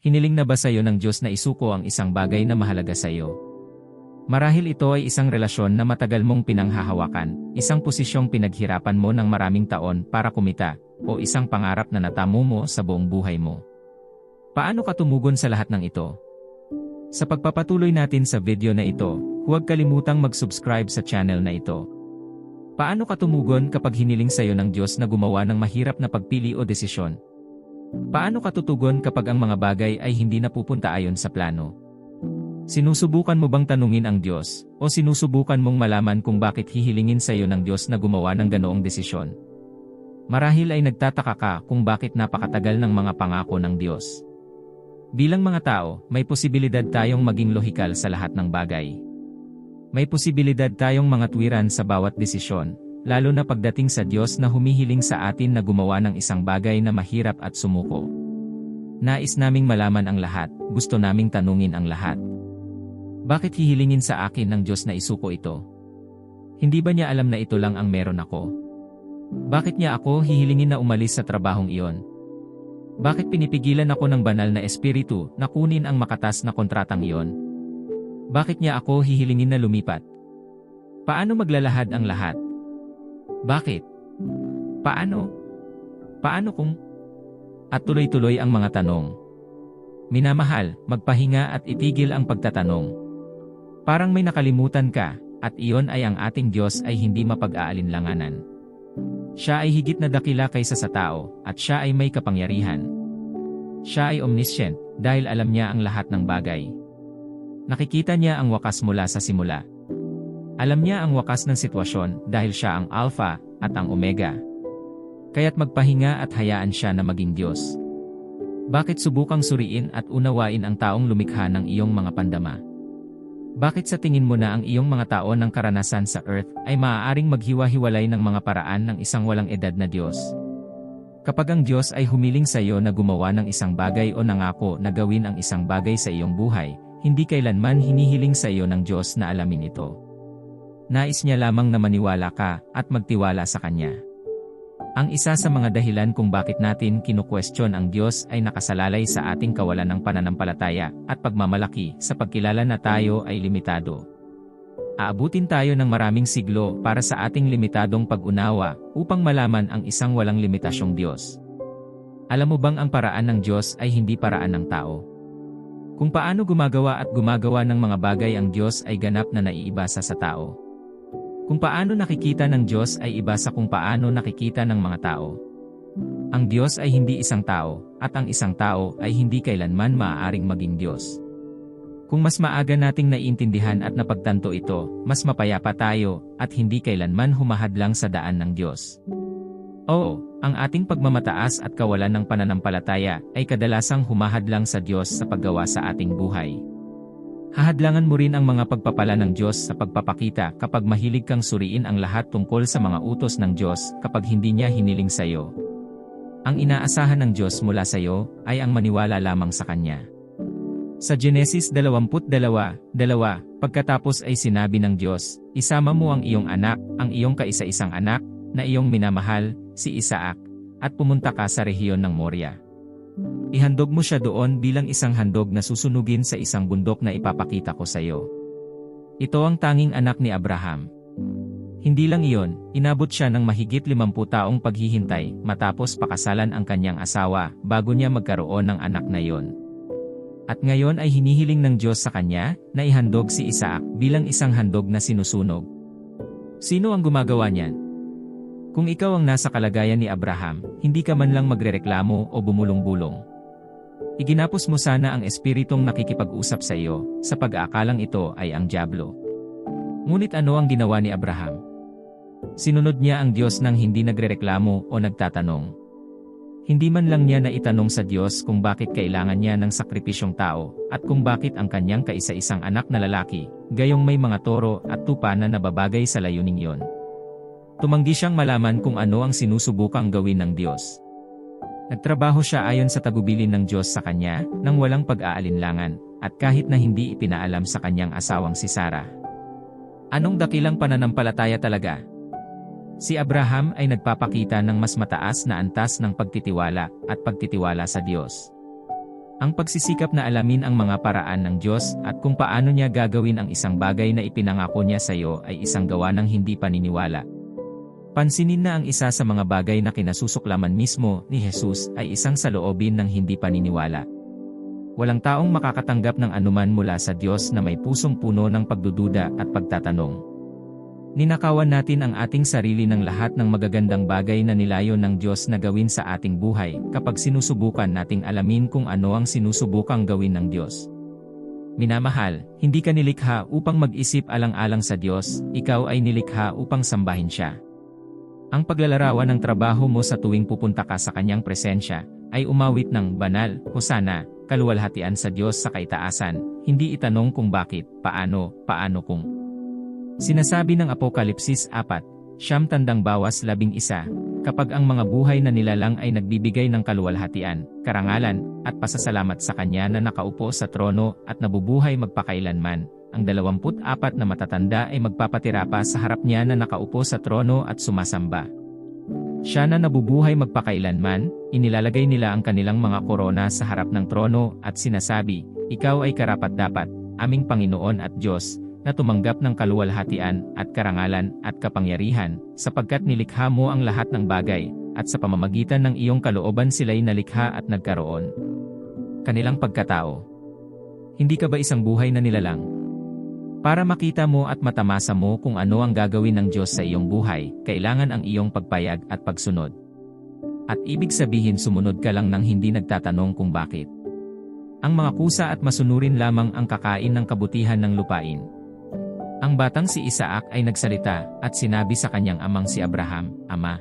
Hiniling na ba sa iyo ng Diyos na isuko ang isang bagay na mahalaga sa iyo? Marahil ito ay isang relasyon na matagal mong pinanghahawakan, isang posisyong pinaghirapan mo ng maraming taon para kumita, o isang pangarap na natamo mo sa buong buhay mo. Paano ka tumugon sa lahat ng ito? Sa pagpapatuloy natin sa video na ito, huwag kalimutang mag-subscribe sa channel na ito. Paano ka tumugon kapag hiniling sa iyo ng Diyos na gumawa ng mahirap na pagpili o desisyon? Paano ka tutugon kapag ang mga bagay ay hindi napupunta ayon sa plano? Sinusubukan mo bang tanungin ang Diyos, o sinusubukan mong malaman kung bakit hihilingin sa iyo ng Diyos na gumawa ng ganoong desisyon? Marahil ay nagtataka ka kung bakit napakatagal ng mga pangako ng Diyos. Bilang mga tao, may posibilidad tayong maging lohikal sa lahat ng bagay. May posibilidad tayong mga tuwiran sa bawat desisyon, lalo na pagdating sa Diyos na humihiling sa atin na gumawa ng isang bagay na mahirap at sumuko. Nais naming malaman ang lahat, gusto naming tanungin ang lahat. Bakit hihilingin sa akin ng Diyos na isuko ito? Hindi ba niya alam na ito lang ang meron ako? Bakit niya ako hihilingin na umalis sa trabahong iyon? Bakit pinipigilan ako ng banal na espiritu na kunin ang makatas na kontratang iyon? Bakit niya ako hihilingin na lumipat? Paano maglalahad ang lahat? Bakit? Paano? Paano kung? At tuloy-tuloy ang mga tanong. Minamahal, magpahinga at itigil ang pagtatanong. Parang may nakalimutan ka, at iyon ay ang ating Diyos ay hindi mapag-aalinlanganan. Siya ay higit na dakila kaysa sa tao, at siya ay may kapangyarihan. Siya ay omniscient, dahil alam niya ang lahat ng bagay. Nakikita niya ang wakas mula sa simula. Alam niya ang wakas ng sitwasyon dahil siya ang Alpha at ang Omega. Kaya't magpahinga at hayaan siya na maging Diyos. Bakit subukang suriin at unawain ang taong lumikha ng iyong mga pandama? Bakit sa tingin mo na ang iyong mga tao ng karanasan sa Earth ay maaaring maghiwa-hiwalay ng mga paraan ng isang walang edad na Diyos? Kapag ang Diyos ay humiling sa iyo na gumawa ng isang bagay o nangako na gawin ang isang bagay sa iyong buhay, hindi kailanman hinihiling sa iyo ng Diyos na alamin ito. Nais niya lamang na maniwala ka at magtiwala sa Kanya. Ang isa sa mga dahilan kung bakit natin kinukwestiyon ang Diyos ay nakasalalay sa ating kawalan ng pananampalataya at pagmamalaki sa pagkilala na tayo ay limitado. Aabutin tayo ng maraming siglo para sa ating limitadong pag-unawa upang malaman ang isang walang limitasyong Diyos. Alam mo bang ang paraan ng Diyos ay hindi paraan ng tao? Kung paano gumagawa at gumagawa ng mga bagay ang Diyos ay ganap na naiibasa sa tao. Kung paano nakikita ng Diyos ay iba sa kung paano nakikita ng mga tao. Ang Diyos ay hindi isang tao, at ang isang tao ay hindi kailanman maaaring maging Diyos. Kung mas maaga nating naiintindihan at napagtanto ito, mas mapayapa tayo, at hindi kailanman humahadlang sa daan ng Diyos. Oo, ang ating pagmamataas at kawalan ng pananampalataya ay kadalasang humahadlang sa Diyos sa paggawa sa ating buhay. Hahadlangan mo rin ang mga pagpapala ng Diyos sa pagpapakita kapag mahilig kang suriin ang lahat tungkol sa mga utos ng Diyos kapag hindi niya hiniling sa iyo. Ang inaasahan ng Diyos mula sa iyo ay ang maniwala lamang sa Kanya. Sa Genesis 22, 2, pagkatapos ay sinabi ng Diyos, Isama mo ang iyong anak, ang iyong kaisa-isang anak, na iyong minamahal, si Isaac, at pumunta ka sa rehiyon ng Moria. Ihandog mo siya doon bilang isang handog na susunugin sa isang bundok na ipapakita ko sa iyo. Ito ang tanging anak ni Abraham. Hindi lang iyon, inabot siya ng mahigit 50 taong paghihintay matapos pakasalan ang kanyang asawa bago niya magkaroon ng anak na iyon. At ngayon ay hinihiling ng Diyos sa kanya na ihandog si Isaac bilang isang handog na sinusunog. Sino ang gumagawa niyan? Kung ikaw ang nasa kalagayan ni Abraham, hindi ka man lang magrereklamo o bumulong-bulong. Iginapos mo sana ang espiritong nakikipag-usap sa iyo, sa pag-aakalang ito ay ang Diablo. Ngunit ano ang ginawa ni Abraham? Sinunod niya ang Diyos nang hindi nagrereklamo o nagtatanong. Hindi man lang niya naitanong sa Diyos kung bakit kailangan niya ng sakripisyong tao, at kung bakit ang kanyang kaisa-isang anak na lalaki, gayong may mga toro at tupa na nababagay sa layuning yon. Tumanggi siyang malaman kung ano ang sinusubukang gawin ng Diyos. Nagtrabaho siya ayon sa tagubilin ng Diyos sa kanya, nang walang pag-aalinlangan, at kahit na hindi ipinaalam sa kanyang asawang si Sarah. Anong dakilang pananampalataya talaga? Si Abraham ay nagpapakita ng mas mataas na antas ng pagtitiwala at pagtitiwala sa Diyos. Ang pagsisikap na alamin ang mga paraan ng Diyos at kung paano niya gagawin ang isang bagay na ipinangako niya sa iyo ay isang gawa ng hindi paniniwala. Pansinin na ang isa sa mga bagay na kinasusuklaman mismo ni Jesus ay isang saloobin ng hindi paniniwala. Walang taong makakatanggap ng anuman mula sa Diyos na may pusong puno ng pagdududa at pagtatanong. Ninakawan natin ang ating sarili ng lahat ng magagandang bagay na nilayon ng Diyos na gawin sa ating buhay kapag sinusubukan nating alamin kung ano ang sinusubukang gawin ng Diyos. Minamahal, hindi ka nilikha upang mag-isip alang-alang sa Diyos, ikaw ay nilikha upang sambahin Siya. Ang paglalarawan ng trabaho mo sa tuwing pupunta ka sa Kanyang presensya, ay umawit ng banal, hosana, kaluwalhatian sa Diyos sa kaitaasan, hindi itanong kung bakit, paano, paano kung. Sinasabi ng Apokalipsis 4, siyam tandang bawas labing isa, kapag ang mga buhay na nilalang ay nagbibigay ng kaluwalhatian, karangalan, at pasasalamat sa Kanya na nakaupo sa trono at nabubuhay magpakailanman, ang 24 na matatanda ay magpapatira pa sa harap niya na nakaupo sa trono at sumasamba. Siya na nabubuhay magpakailanman, inilalagay nila ang kanilang mga korona sa harap ng trono at sinasabi, Ikaw ay karapat-dapat, aming Panginoon at Diyos, na tumanggap ng kaluwalhatian at karangalan at kapangyarihan, sapagkat nilikha mo ang lahat ng bagay, at sa pamamagitan ng iyong kalooban sila'y nalikha at nagkaroon. Kanilang pagkatao. Hindi ka ba isang buhay na nilalang? Para makita mo at matamasa mo kung ano ang gagawin ng Diyos sa iyong buhay, kailangan ang iyong pagpayag at pagsunod. At ibig sabihin sumunod ka lang nang hindi nagtatanong kung bakit. Ang mga kusa at masunurin lamang ang kakain ng kabutihan ng lupain. Ang batang si Isaac ay nagsalita at sinabi sa kanyang amang si Abraham, Ama.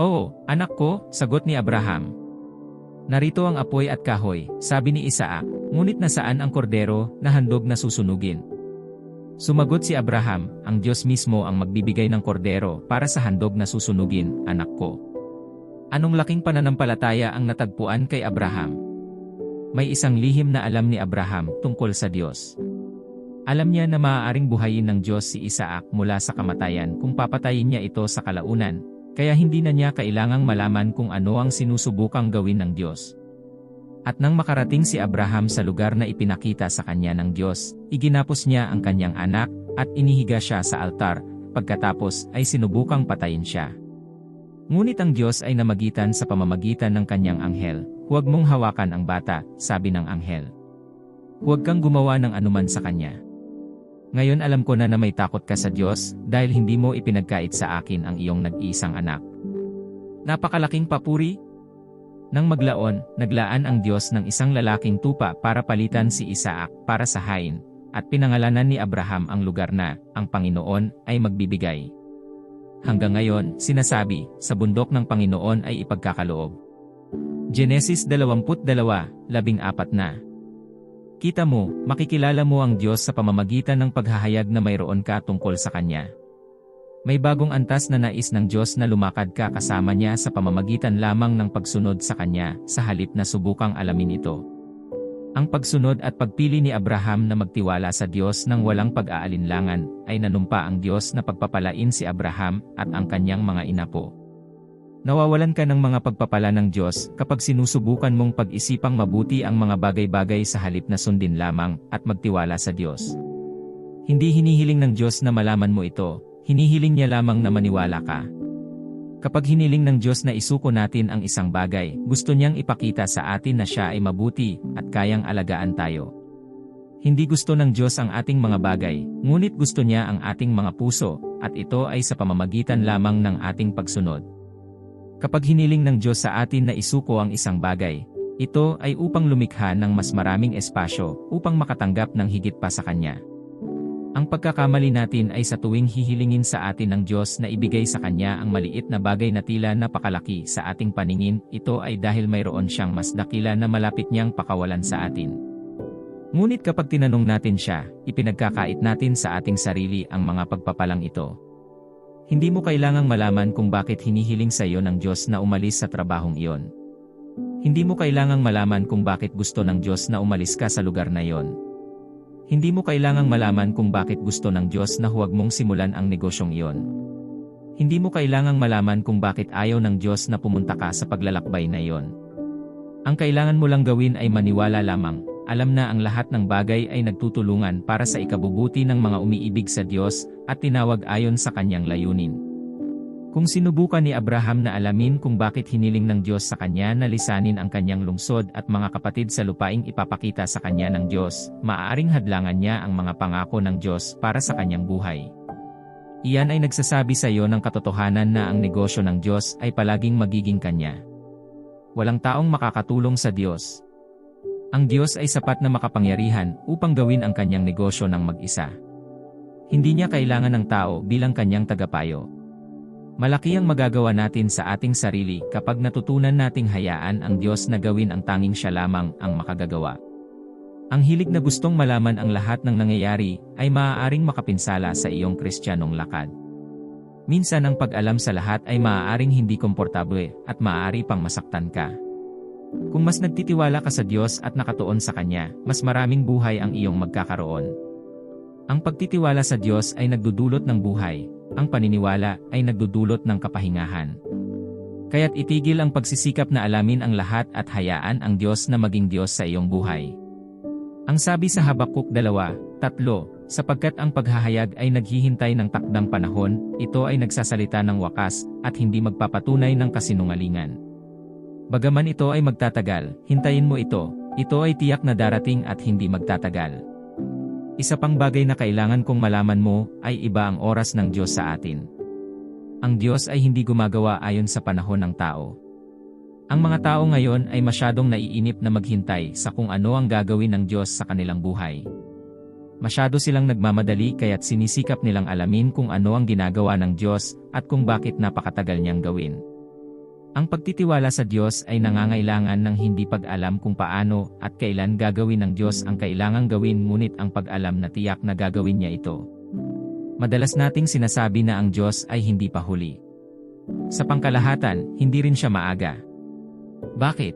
Oo, anak ko, sagot ni Abraham. Narito ang apoy at kahoy, sabi ni Isaac, ngunit nasaan ang kordero na handog na susunugin? Sumagot si Abraham, ang Diyos mismo ang magbibigay ng kordero para sa handog na susunugin, anak ko. Anong laking pananampalataya ang natagpuan kay Abraham? May isang lihim na alam ni Abraham tungkol sa Diyos. Alam niya na maaaring buhayin ng Diyos si Isaac mula sa kamatayan kung papatayin niya ito sa kalaunan, kaya hindi na niya kailangang malaman kung ano ang sinusubukang gawin ng Diyos. At nang makarating si Abraham sa lugar na ipinakita sa kanya ng Diyos, iginapos niya ang kanyang anak, at inihiga siya sa altar, pagkatapos ay sinubukang patayin siya. Ngunit ang Diyos ay namagitan sa pamamagitan ng kanyang anghel, huwag mong hawakan ang bata, sabi ng anghel. Huwag kang gumawa ng anuman sa kanya. Ngayon alam ko na na may takot ka sa Diyos, dahil hindi mo ipinagkait sa akin ang iyong nag-iisang anak. Napakalaking papuri, nang maglaon, naglaan ang Diyos ng isang lalaking tupa para palitan si Isaac para sa hain, at pinangalanan ni Abraham ang lugar na, ang Panginoon, ay magbibigay. Hanggang ngayon, sinasabi, sa bundok ng Panginoon ay ipagkakaloob. Genesis 22:14 na. Kita mo, makikilala mo ang Diyos sa pamamagitan ng paghahayag na mayroon ka tungkol sa Kanya. May bagong antas na nais ng Diyos na lumakad ka kasama niya sa pamamagitan lamang ng pagsunod sa Kanya, sa halip na subukang alamin ito. Ang pagsunod at pagpili ni Abraham na magtiwala sa Diyos ng walang pag-aalinlangan, ay nanumpa ang Diyos na pagpapalain si Abraham at ang kanyang mga inapo. Nawawalan ka ng mga pagpapala ng Diyos kapag sinusubukan mong pag-isipang mabuti ang mga bagay-bagay sa halip na sundin lamang at magtiwala sa Diyos. Hindi hinihiling ng Diyos na malaman mo ito, hinihiling niya lamang na maniwala ka. Kapag hiniling ng Diyos na isuko natin ang isang bagay, gusto niyang ipakita sa atin na siya ay mabuti at kayang alagaan tayo. Hindi gusto ng Diyos ang ating mga bagay, ngunit gusto niya ang ating mga puso, at ito ay sa pamamagitan lamang ng ating pagsunod. Kapag hiniling ng Diyos sa atin na isuko ang isang bagay, ito ay upang lumikha ng mas maraming espasyo upang makatanggap ng higit pa sa Kanya. Ang pagkakamali natin ay sa tuwing hihilingin sa atin ng Diyos na ibigay sa Kanya ang maliit na bagay na tila napakalaki sa ating paningin, ito ay dahil mayroon siyang mas dakila na malapit niyang pakawalan sa atin. Ngunit kapag tinanong natin siya, ipinagkakait natin sa ating sarili ang mga pagpapalang ito. Hindi mo kailangang malaman kung bakit hinihiling sa iyo ng Diyos na umalis sa trabahong iyon. Hindi mo kailangang malaman kung bakit gusto ng Diyos na umalis ka sa lugar na iyon. Hindi mo kailangang malaman kung bakit gusto ng Diyos na huwag mong simulan ang negosyong iyon. Hindi mo kailangang malaman kung bakit ayaw ng Diyos na pumunta ka sa paglalakbay na iyon. Ang kailangan mo lang gawin ay maniwala lamang, alam na ang lahat ng bagay ay nagtutulungan para sa ikabubuti ng mga umiibig sa Diyos at tinawag ayon sa kanyang layunin. Kung sinubukan ni Abraham na alamin kung bakit hiniling ng Diyos sa kanya na lisanin ang kanyang lungsod at mga kapatid sa lupaing ipapakita sa kanya ng Diyos, maaaring hadlangan niya ang mga pangako ng Diyos para sa kanyang buhay. Iyan ay nagsasabi sa iyo ng katotohanan na ang negosyo ng Diyos ay palaging magiging kanya. Walang taong makakatulong sa Diyos. Ang Diyos ay sapat na makapangyarihan upang gawin ang kanyang negosyo ng mag-isa. Hindi niya kailangan ng tao bilang kanyang tagapayo. Malaki ang magagawa natin sa ating sarili kapag natutunan nating hayaan ang Diyos na gawin ang tanging siya lamang ang makagagawa. Ang hilig na gustong malaman ang lahat ng nangyayari ay maaaring makapinsala sa iyong kristyanong lakad. Minsan ang pag-alam sa lahat ay maaaring hindi komportable at maaari pang masaktan ka. Kung mas nagtitiwala ka sa Diyos at nakatuon sa Kanya, mas maraming buhay ang iyong magkakaroon. Ang pagtitiwala sa Diyos ay nagdudulot ng buhay, ang paniniwala ay nagdudulot ng kapahingahan. Kaya't itigil ang pagsisikap na alamin ang lahat at hayaan ang Diyos na maging Diyos sa iyong buhay. Ang sabi sa Habakuk 2, 3, sapagkat ang paghahayag ay naghihintay ng takdang panahon, ito ay nagsasalita ng wakas, at hindi magpapatunay ng kasinungalingan. Bagaman ito ay magtatagal, hintayin mo ito, ito ay tiyak na darating at hindi magtatagal. Isa pang bagay na kailangan kong malaman mo ay iba ang oras ng Diyos sa atin. Ang Diyos ay hindi gumagawa ayon sa panahon ng tao. Ang mga tao ngayon ay masyadong naiinip na maghintay sa kung ano ang gagawin ng Diyos sa kanilang buhay. Masyado silang nagmamadali kaya't sinisikap nilang alamin kung ano ang ginagawa ng Diyos at kung bakit napakatagal niyang gawin. Ang pagtitiwala sa Diyos ay nangangailangan ng hindi pag-alam kung paano at kailan gagawin ng Diyos ang kailangang gawin ngunit ang pag-alam na tiyak na gagawin niya ito. Madalas nating sinasabi na ang Diyos ay hindi pa huli. Sa pangkalahatan, hindi rin siya maaga. Bakit?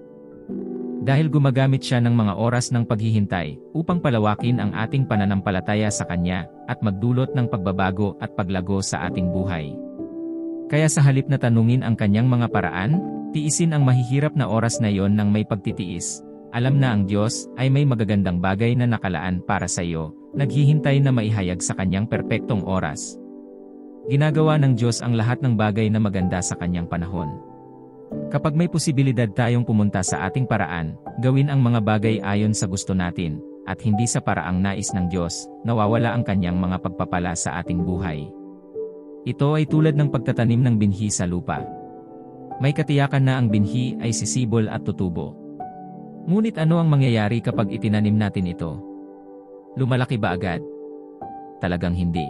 Dahil gumagamit siya ng mga oras ng paghihintay upang palawakin ang ating pananampalataya sa Kanya at magdulot ng pagbabago at paglago sa ating buhay. Kaya sa halip na tanungin ang kanyang mga paraan, tiisin ang mahihirap na oras na iyon ng may pagtitiis. Alam na ang Diyos ay may magagandang bagay na nakalaan para sa iyo, naghihintay na maihayag sa kanyang perpektong oras. Ginagawa ng Diyos ang lahat ng bagay na maganda sa kanyang panahon. Kapag may posibilidad tayong pumunta sa ating paraan, gawin ang mga bagay ayon sa gusto natin, at hindi sa paraang nais ng Diyos, nawawala ang kanyang mga pagpapala sa ating buhay. Ito ay tulad ng pagtatanim ng binhi sa lupa. May katiyakan na ang binhi ay sisibol at tutubo. Ngunit ano ang mangyayari kapag itinanim natin ito? Lumalaki ba agad? Talagang hindi.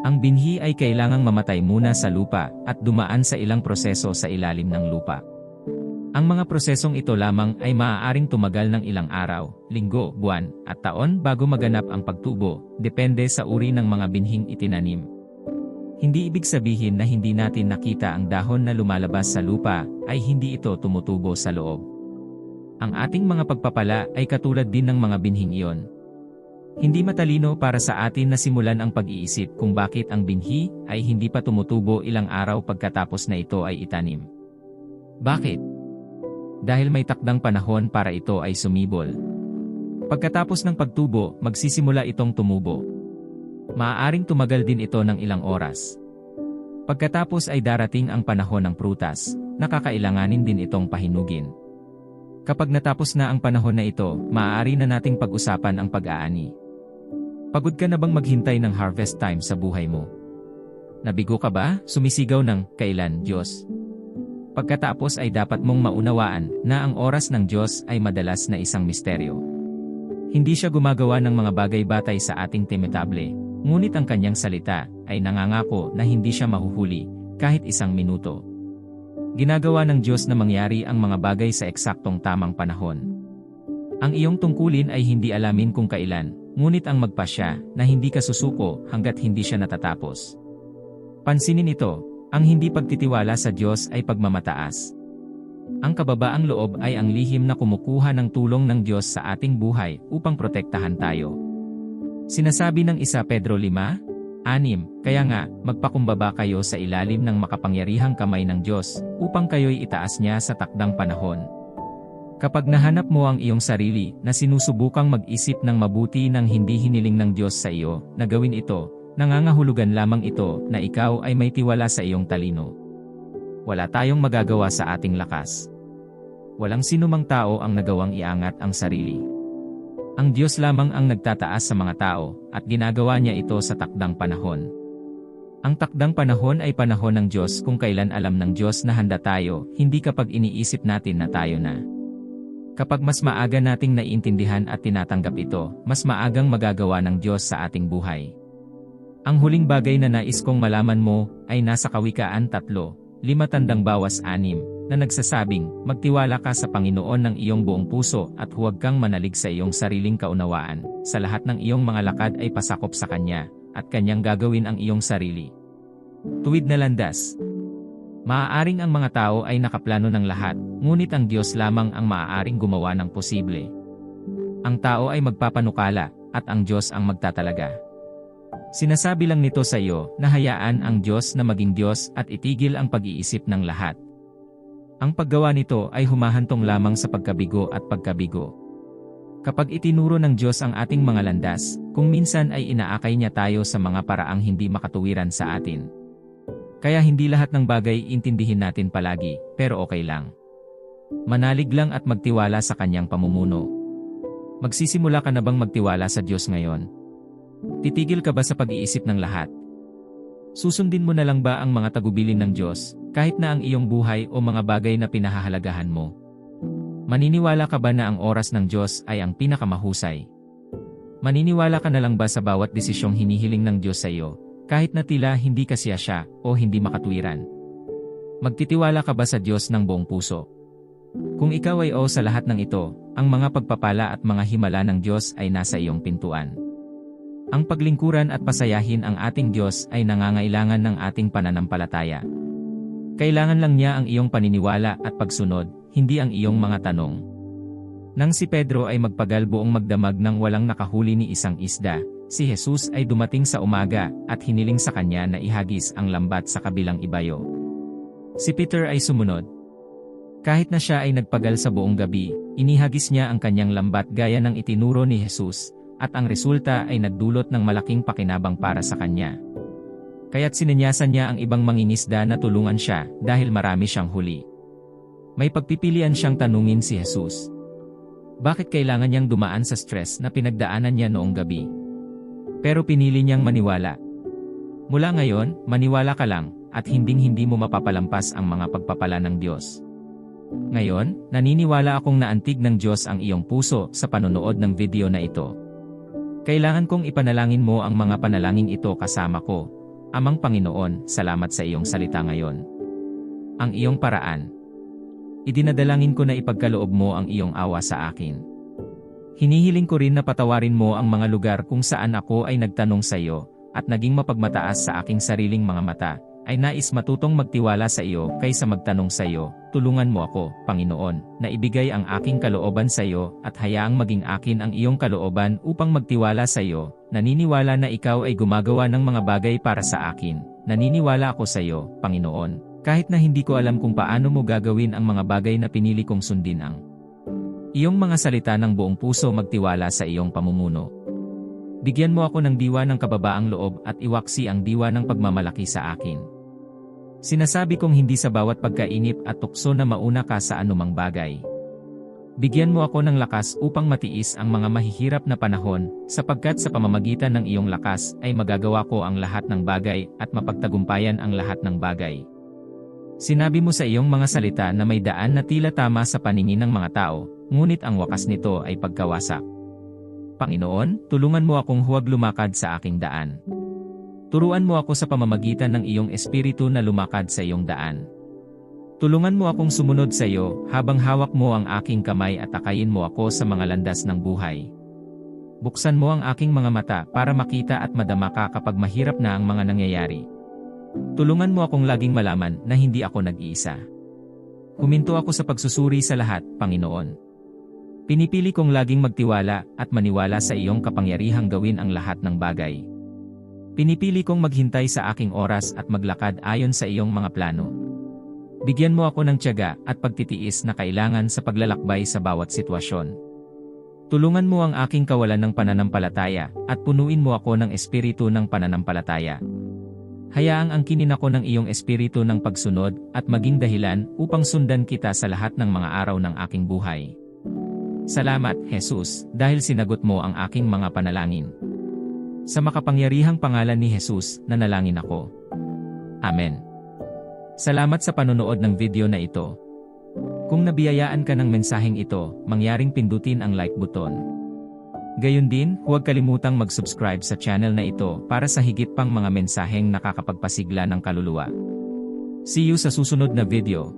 Ang binhi ay kailangang mamatay muna sa lupa at dumaan sa ilang proseso sa ilalim ng lupa. Ang mga prosesong ito lamang ay maaaring tumagal ng ilang araw, linggo, buwan, at taon bago maganap ang pagtubo, depende sa uri ng mga binhing itinanim. Hindi ibig sabihin na hindi natin nakita ang dahon na lumalabas sa lupa, ay hindi ito tumutubo sa loob. Ang ating mga pagpapala ay katulad din ng mga binhing iyon. Hindi matalino para sa atin na simulan ang pag-iisip kung bakit ang binhi ay hindi pa tumutubo ilang araw pagkatapos na ito ay itanim. Bakit? Dahil may takdang panahon para ito ay sumibol. Pagkatapos ng pagtubo, magsisimula itong tumubo. Maaaring tumagal din ito ng ilang oras. Pagkatapos ay darating ang panahon ng prutas, nakakailanganin din itong pahinugin. Kapag natapos na ang panahon na ito, maaari na nating pag-usapan ang pag-aani. Pagod ka na bang maghintay ng harvest time sa buhay mo? Nabigo ka ba? Sumisigaw ng, kailan, Diyos? Pagkatapos ay dapat mong maunawaan na ang oras ng Diyos ay madalas na isang misteryo. Hindi siya gumagawa ng mga bagay batay sa ating timetable, Ngunit ang kanyang salita ay nangangako na hindi siya mahuhuli kahit isang minuto. Ginagawa ng Diyos na mangyari ang mga bagay sa eksaktong tamang panahon. Ang iyong tungkulin ay hindi alamin kung kailan, ngunit ang magpasya na hindi ka susuko hanggat hindi siya natatapos. Pansinin ito, ang hindi pagtitiwala sa Diyos ay pagmamataas. Ang kababaang loob ay ang lihim na kumukuha ng tulong ng Diyos sa ating buhay upang protektahan tayo. Sinasabi ng isa Pedro 5, 6, kaya nga, magpakumbaba kayo sa ilalim ng makapangyarihang kamay ng Diyos, upang kayo'y itaas niya sa takdang panahon. Kapag nahanap mo ang iyong sarili na sinusubukang mag-isip ng mabuti ng hindi hiniling ng Diyos sa iyo na gawin ito, nangangahulugan lamang ito na ikaw ay may tiwala sa iyong talino. Wala tayong magagawa sa ating lakas. Walang sinumang tao ang nagawang iangat ang sarili. Ang Diyos lamang ang nagtataas sa mga tao at ginagawa niya ito sa takdang panahon. Ang takdang panahon ay panahon ng Diyos kung kailan alam ng Diyos na handa tayo, hindi kapag iniisip natin na tayo na. Kapag mas maaga nating naiintindihan at tinatanggap ito, mas maagang magagawa ng Diyos sa ating buhay. Ang huling bagay na nais kong malaman mo ay nasa Kawikaan 3, lima tandang bawas anim, na nagsasabing, magtiwala ka sa Panginoon ng iyong buong puso at huwag kang manalig sa iyong sariling kaunawaan, sa lahat ng iyong mga lakad ay pasakop sa Kanya, at Kanyang gagawin ang iyong sarili. Tuwid na landas, Maaaring ang mga tao ay nakaplano ng lahat, ngunit ang Diyos lamang ang maaaring gumawa ng posible. Ang tao ay magpapanukala, at ang Diyos ang magtatalaga. Sinasabi lang nito sa iyo na hayaan ang Diyos na maging Diyos at itigil ang pag-iisip ng lahat. Ang paggawa nito ay humahantong lamang sa pagkabigo at pagkabigo. Kapag itinuro ng Diyos ang ating mga landas, kung minsan ay inaakay niya tayo sa mga paraang hindi makatuwiran sa atin. Kaya hindi lahat ng bagay intindihin natin palagi, pero okay lang. Manalig lang at magtiwala sa kanyang pamumuno. Magsisimula ka na bang magtiwala sa Diyos ngayon? Titigil ka ba sa pag-iisip ng lahat? Susundin mo na lang ba ang mga tagubilin ng Diyos, kahit na ang iyong buhay o mga bagay na pinahahalagahan mo? Maniniwala ka ba na ang oras ng Diyos ay ang pinakamahusay? Maniniwala ka na lang ba sa bawat desisyong hinihiling ng Diyos sa iyo, kahit na tila hindi kasiya siya o hindi makatwiran. Magtitiwala ka ba sa Diyos ng buong puso? Kung ikaw ay o sa lahat ng ito, ang mga pagpapala at mga himala ng Diyos ay nasa iyong pintuan. Ang paglingkuran at pasayahin ang ating Diyos ay nangangailangan ng ating pananampalataya. Kailangan lang niya ang iyong paniniwala at pagsunod, hindi ang iyong mga tanong. Nang si Pedro ay magpagal buong magdamag ng walang nakahuli ni isang isda, si Jesus ay dumating sa umaga at hiniling sa kanya na ihagis ang lambat sa kabilang ibayo. Si Peter ay sumunod. Kahit na siya ay nagpagal sa buong gabi, inihagis niya ang kanyang lambat gaya ng itinuro ni Jesus, at ang resulta ay nagdulot ng malaking pakinabang para sa kanya. Kaya't sinenyasan niya ang ibang mangingisda na tulungan siya dahil marami siyang huli. May pagpipilian siyang tanungin si Jesus. Bakit kailangan niyang dumaan sa stress na pinagdaanan niya noong gabi? Pero pinili niyang maniwala. Mula ngayon, maniwala ka lang, at hinding-hindi mo mapapalampas ang mga pagpapala ng Diyos. Ngayon, naniniwala akong naantig ng Diyos ang iyong puso sa panonood ng video na ito. Kailangan kong ipanalangin mo ang mga panalangin ito kasama ko. Amang Panginoon, salamat sa iyong salita ngayon. Ang iyong paraan. Idinadalangin ko na ipagkaloob mo ang iyong awa sa akin. Hinihiling ko rin na patawarin mo ang mga lugar kung saan ako ay nagtanong sa iyo, at naging mapagmataas sa aking sariling mga mata, ay nais matutong magtiwala sa iyo kaysa magtanong sa iyo, tulungan mo ako, Panginoon, na ibigay ang aking kalooban sa iyo at hayaang maging akin ang iyong kalooban upang magtiwala sa iyo, naniniwala na ikaw ay gumagawa ng mga bagay para sa akin, naniniwala ako sa iyo, Panginoon, kahit na hindi ko alam kung paano mo gagawin ang mga bagay na pinili kong sundin ang Iyong mga salita ng buong puso magtiwala sa iyong pamumuno. Bigyan mo ako ng diwa ng kababaang loob at iwaksi ang diwa ng pagmamalaki sa akin. Sinasabi kong hindi sa bawat pagkainip at tukso na mauna ka sa anumang bagay. Bigyan mo ako ng lakas upang matiis ang mga mahihirap na panahon, sapagkat sa pamamagitan ng iyong lakas ay magagawa ko ang lahat ng bagay at mapagtagumpayan ang lahat ng bagay. Sinabi mo sa iyong mga salita na may daan na tila tama sa paningin ng mga tao, ngunit ang wakas nito ay pagkawasak. Panginoon, tulungan mo akong huwag lumakad sa aking daan. Turuan mo ako sa pamamagitan ng iyong espiritu na lumakad sa iyong daan. Tulungan mo akong sumunod sa iyo habang hawak mo ang aking kamay at akayin mo ako sa mga landas ng buhay. Buksan mo ang aking mga mata para makita at madama ka kapag mahirap na ang mga nangyayari. Tulungan mo akong laging malaman na hindi ako nag-iisa. Huminto ako sa pagsusuri sa lahat, Panginoon. Pinipili kong laging magtiwala at maniwala sa iyong kapangyarihang gawin ang lahat ng bagay. Pinipili kong maghintay sa aking oras at maglakad ayon sa iyong mga plano. Bigyan mo ako ng tiyaga at pagtitiis na kailangan sa paglalakbay sa bawat sitwasyon. Tulungan mo ang aking kawalan ng pananampalataya at punuin mo ako ng espiritu ng pananampalataya. Hayaang ang kinin ako ng iyong espiritu ng pagsunod at maging dahilan upang sundan kita sa lahat ng mga araw ng aking buhay. Salamat, Jesus, dahil sinagot mo ang aking mga panalangin. Sa makapangyarihang pangalan ni Jesus, nanalangin ako. Amen. Salamat sa panonood ng video na ito. Kung nabiyayaan ka ng mensaheng ito, mangyaring pindutin ang like button. Gayun din, huwag kalimutang mag-subscribe sa channel na ito para sa higit pang mga mensaheng nakakapagpasigla ng kaluluwa. See you sa susunod na video.